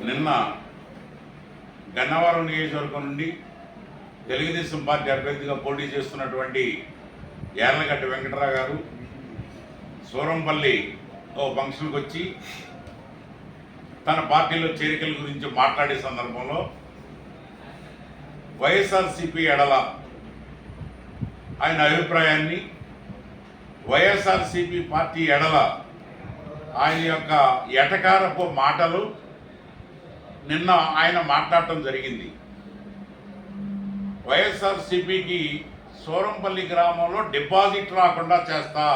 నిన్న గన్నవరం నియోజకవర్గం నుండి తెలుగుదేశం పార్టీ అభ్యర్థిగా పోటీ చేస్తున్నటువంటి యార్లగడ్డ వెంకటరావు గారు సూరంపల్లి ఓ ఫంక్షన్కి వచ్చి తన పార్టీలో చేరికల గురించి మాట్లాడే సందర్భంలో వైఎస్ఆర్సిపి ఎడల ఆయన అభిప్రాయాన్ని వైఎస్ఆర్సిపి పార్టీ ఎడల ఆయన యొక్క ఎటకారపు మాటలు నిన్న ఆయన మాట్లాడటం జరిగింది. వైఎస్ఆర్సిపికి సోరంపల్లి గ్రామంలో డిపాజిట్ రాకుండా చేస్తా.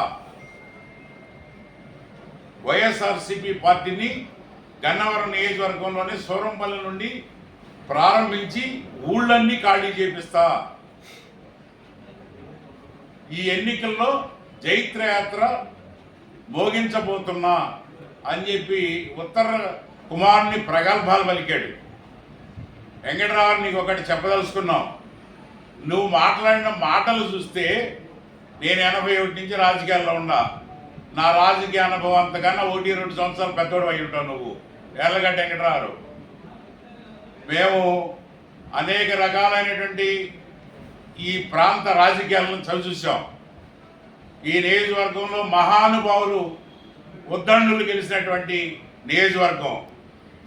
వైఎస్ఆర్సిపి పార్టీని గన్నవరం నియోజకవర్గంలోని సోరంపల్లి నుండి ప్రారంభించి ఊళ్ళన్నీ ఖాళీ చేపిస్తా. ఈ ఎన్నికల్లో జైత్రయాత్ర మోగించబోతున్నా అని చెప్పి ఉత్తర కుమారుని ప్రగల్భాలు పలికాడు. వెంకటరావు నీకు ఒకటి చెప్పదలుచుకున్నావు నువ్వు మాట్లాడిన మాటలు చూస్తే నేను ఎనభై ఒకటి నుంచి రాజకీయాల్లో ఉన్నా. నా రాజకీయ అనుభవం అంతకన్నా ఒకటి రెండు సంవత్సరాలు పెద్దోడు అయి ఉంటావు నువ్వు. ఎర్లగడ్డ వెంకటరావు మేము అనేక రకాలైనటువంటి ఈ ప్రాంత రాజకీయాలను చవి చూసాం ఈ నియోజకవర్గంలో మహానుభావులు ఉద్దండులు గెలిచినటువంటి నియోజకవర్గం.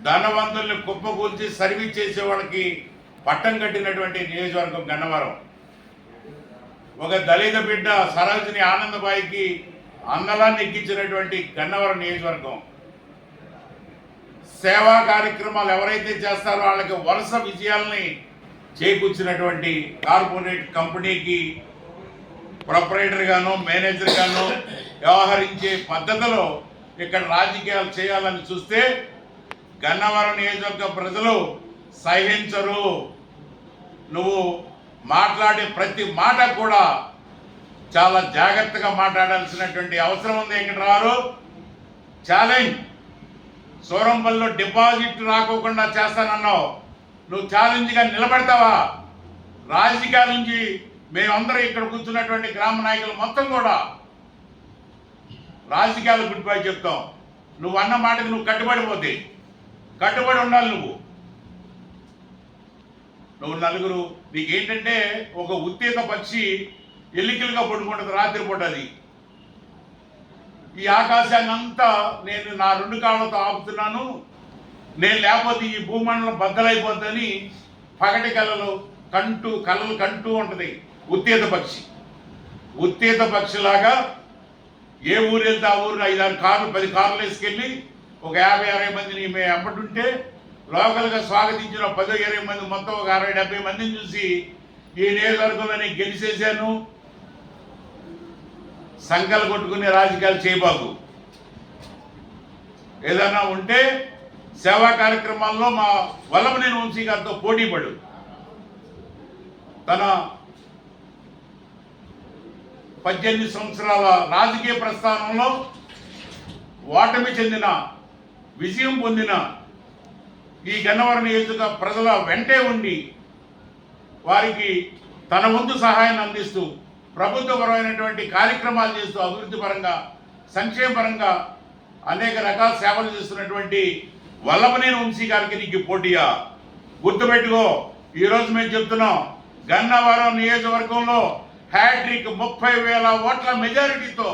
ధనవంతుల్ని కుప్పకూల్చి సర్వీస్ చేసే వాళ్ళకి పట్టం కట్టినటువంటి నియోజకవర్గం గన్నవరం. ఒక దళిత బిడ్డ సరోజిని ఆనందబాయికి అందలాన్ని ఎక్కించినటువంటి గన్నవరం నియోజకవర్గం. సేవా కార్యక్రమాలు ఎవరైతే చేస్తారో వాళ్ళకి వరుస విజయాల్ని చేకూర్చినటువంటి కార్పొరేట్ కంపెనీకి ప్రొపరేటర్గాను మేనేజర్గాను వ్యవహరించే పద్ధతిలో ఇక్కడ రాజకీయాలు చేయాలని చూస్తే గన్నవరం నియోజకవర్గ ప్రజలు సహించరు. నువ్వు మాట్లాడే ప్రతి మాట కూడా చాలా జాగ్రత్తగా మాట్లాడాల్సినటువంటి అవసరం ఉంది వెంకటరావు. ఛాలెంజ్ సోరంపల్లిలో డిపాజిట్ రాకోకుండా చేస్తానన్నావు. నువ్వు ఛాలెంజ్గా నిలబడతావా? రాజకీయాల నుంచి మేమందరం ఇక్కడ కూర్చున్నటువంటి గ్రామ నాయకులు మొత్తం కూడా రాజకీయాలు గుడ్ బై చెప్తాం. నువ్వు అన్న మాటకు నువ్వు కట్టుబడిపోతే కట్టుబడి ఉండాలి నువ్వు. నువ్వు నలుగురు నీకేంటంటే ఒక ఉత్తేజ పక్షి ఎల్లికలుగా పడుకుంటుంది రాత్రిపూట అది. ఈ ఆకాశాన్ని అంతా నేను నా రెండు కాళ్ళతో ఆపుతున్నాను. నేను లేకపోతే ఈ భూమండలం బద్దలైపోద్దని పగటి కళలు కంటూ కళలు కంటూ ఉంటుంది ఉత్తేజ పక్షి. ఉత్తేజ పక్షిలాగా ఏ ఊరు వెళ్తే ఆ ఊరు ఐదారు కార్లు పది కార్లు వేసుకెళ్ళి ఒక యాభై అరవై మందిని మేము ఎంపటుంటే లోకల్గా స్వాగతించిన పదో ఇరవై మంది మొత్తం ఒక అరవై డెబ్బై మందిని చూసి ఈ నియోజకవర్గంలో నేను గెలిచేశాను. సంకలు కొట్టుకునే రాజకీయాలు చేయబాకు. ఏదైనా ఉంటే సేవా కార్యక్రమాల్లో మా వల్లమనేని వంశీ గారితో పోటీ పడు. తన పద్దెనిమిది సంవత్సరాల రాజకీయ ప్రస్థానంలో ఓటమి చెందిన విజయం పొందిన ఈ గన్నవరం నియోజక ప్రజల వెంటే ఉండి వారికి తన వంతు సహాయాన్ని అందిస్తూ ప్రభుత్వపరమైనటువంటి కార్యక్రమాలు చేస్తూ అభివృద్ధి పరంగా సంక్షేమ పరంగా అనేక రకాల సేవలు చేస్తున్నటువంటి వల్లభనేని వంశీ గారికి నీకు పోటీయా? గుర్తుపెట్టుకో ఈరోజు మేము చెప్తున్నాం గన్నవరం నియోజకవర్గంలో హ్యాట్రిక్ ముప్పై వేల ఓట్ల మెజారిటీతో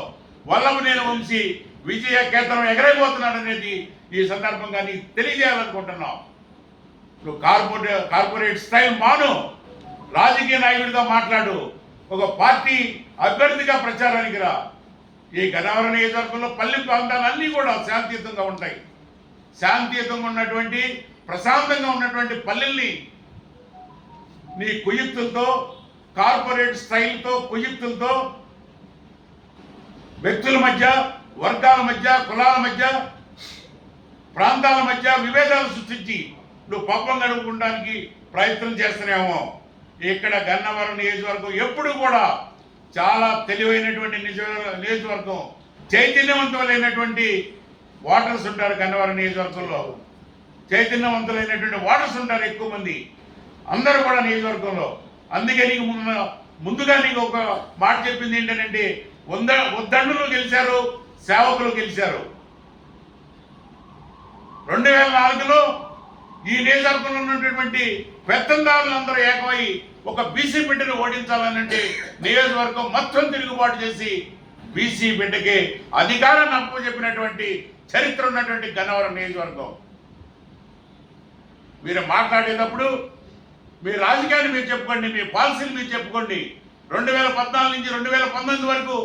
వల్లభనేని వంశీ విజయ కేంద్రం ఎగరైపోతున్నాడు అనేది ఈ సందర్భంగా నీకు తెలియజేయాలనుకుంటున్నాం. నువ్వు కార్పొరేట్ కార్పొరేట్ స్టైల్ మాను. రాజకీయ నాయకుడిగా మాట్లాడు. ఒక పార్టీ అభ్యర్థిగా ప్రచారానికి రా. ఈ గన్నవరం నియోజకవర్గంలో పల్లె ప్రాంతాలన్నీ కూడా శాంతియుతంగా ఉంటాయి. శాంతియుతంగా ఉన్నటువంటి ప్రశాంతంగా ఉన్నటువంటి పల్లెల్ని నీ కుయుక్తులతో కార్పొరేట్ స్టైల్తో కుయుక్తులతో వ్యక్తుల మధ్య వర్గాల మధ్య కులాల మధ్య ప్రాంతాల మధ్య విభేదాలు సృష్టించి నువ్వు పప్పం గడుపుకోవడానికి ప్రయత్నం చేస్తున్నామో ఇక్కడ గన్నవరం నియోజకవర్గం ఎప్పుడు కూడా చాలా తెలివైనటువంటి నిజ- నియోజకవర్గం చైతన్యవంతమైనటువంటి ఓటర్స్ ఉంటారు గన్నవరం నియోజకవర్గంలో. చైతన్యవంతులైనటువంటి ఓటర్స్ ఉంటారు ఎక్కువ మంది. అందరూ కూడా నియోజకవర్గంలో. అందుకే నీకు ముందు- ముందుగా నీకు ఒక మాట చెప్పింది ఏంటంటే వంద ఉద్దండులు గెలిచారు. సేవకులు గెలిచారు. రెండు వేల నాలుగులో ఈ నియోజకవర్గంలో ఉన్నటువంటి పెత్తందారులందరూ ఏకమై ఒక బీసీ బిడ్డను ఓడించాలనంటే నియోజకవర్గం మొత్తం తిరుగుబాటు చేసి బీసీ బిడ్డకి అధికారాన్ని అప్పచెప్పినటువంటి చరిత్ర ఉన్నటువంటి గన్నవరం నియోజకవర్గం. మీరు మాట్లాడేటప్పుడు మీ రాజకీయాన్ని మీరు చెప్పుకోండి మీ పాలసీలు మీరు చెప్పుకోండి. రెండు వేల పద్నాలుగు నుంచి రెండు వేల పంతొమ్మిది వరకు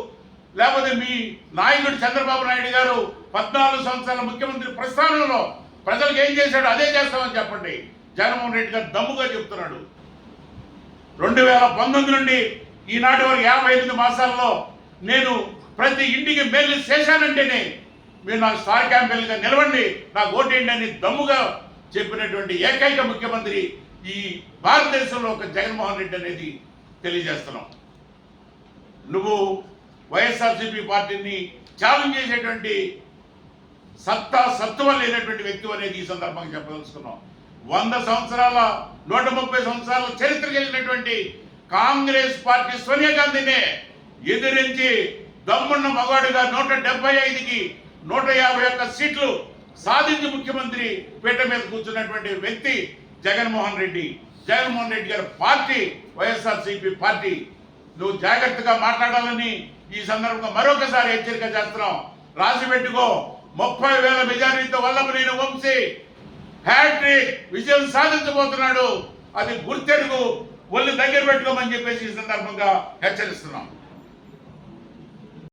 లేకపోతే మీ నాయకుడు చంద్రబాబు నాయుడు గారు పద్నాలుగు సంవత్సరాల ముఖ్యమంత్రి ప్రస్థానంలో ప్రజలకు ఏం చేశాడు అదే చేస్తామని చెప్పండి. జగన్మోహన్ రెడ్డి గారు దమ్ముగా చెప్తున్నాడు. రెండు వేల పంతొమ్మిది నుండి ఈనాటి వరకు యాభై ఎనిమిది మాసాల్లో నేను ప్రతి ఇంటికి మేలు చేశానంటేనే మీరు నాకు స్టార్ క్యాంపెయిన్గా నిలవండి. నాకు ఓటేయండి అని దమ్ముగా చెప్పినటువంటి ఏకైక ముఖ్యమంత్రి ఈ భారతదేశంలో ఒక జగన్మోహన్ రెడ్డి అనేది తెలియజేస్తున్నాం. నువ్వు వైఎస్ఆర్సీపీ పార్టీని ఛాలెంజ్ చేసేటువంటి సత్తా సత్తువ లేనటువంటి వ్యక్తి అనేది ఈ సందర్భంగా చెప్పదలుచుకున్నాం. వంద సంవత్సరాల నూట ముప్పై సంవత్సరాల చరిత్ర కలిగినటువంటి కాంగ్రెస్ పార్టీ సోనియా గాంధీనే ఎదిరించి దమ్మున్న మగాడుగా నూట డెబ్బై ఐదుకి నూట యాభై ఒక్క సీట్లు సాధించి ముఖ్యమంత్రి పీట మీద కూర్చున్నటువంటి వ్యక్తి జగన్మోహన్ రెడ్డి. జగన్మోహన్ రెడ్డి గారి పార్టీ వైఎస్ఆర్సీపీ పార్టీ. నువ్వు జాగ్రత్తగా మాట్లాడాలని ఈ సందర్భంగా మరొకసారి హెచ్చరిక చేస్తున్నాం. రాసి పెట్టుకో. ముప్పై వేల మెజారిటీతో వల్లభనేని వంశీ. హ్యాట్రిక్ విజయం సాధించబోతున్నాడు. అది గుర్తెరుగు. ఒళ్ళు దగ్గర పెట్టుకోమని చెప్పేసి ఈ సందర్భంగా హెచ్చరిస్తున్నాం.